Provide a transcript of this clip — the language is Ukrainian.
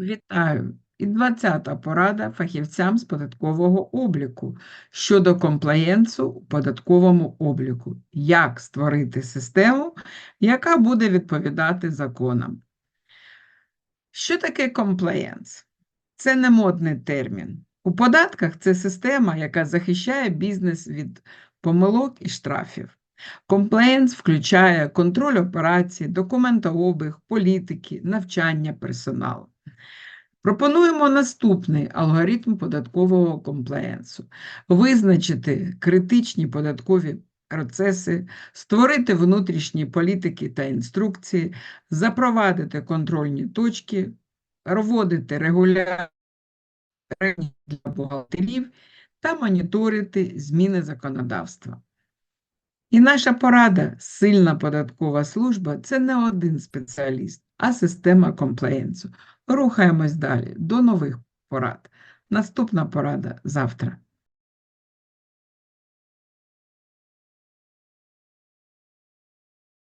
Вітаю! І 20-та порада фахівцям з податкового обліку щодо комплаєнсу у податковому обліку. Як створити систему, яка буде відповідати законам. Що таке комплаєнс? Це не модний термін. У податках це система, яка захищає бізнес від помилок і штрафів. Комплаєнс включає контроль операцій, документообіг, політики, навчання персоналу. Пропонуємо наступний алгоритм податкового комплаєнсу: визначити критичні податкові процеси, створити внутрішні політики та інструкції, запровадити контрольні точки, проводити регулярні для бухгалтерів та моніторити зміни законодавства. І наша порада сильна податкова служба це не один спеціаліст, а система комплаєнсу. Рухаємось далі до нових порад. Наступна порада завтра.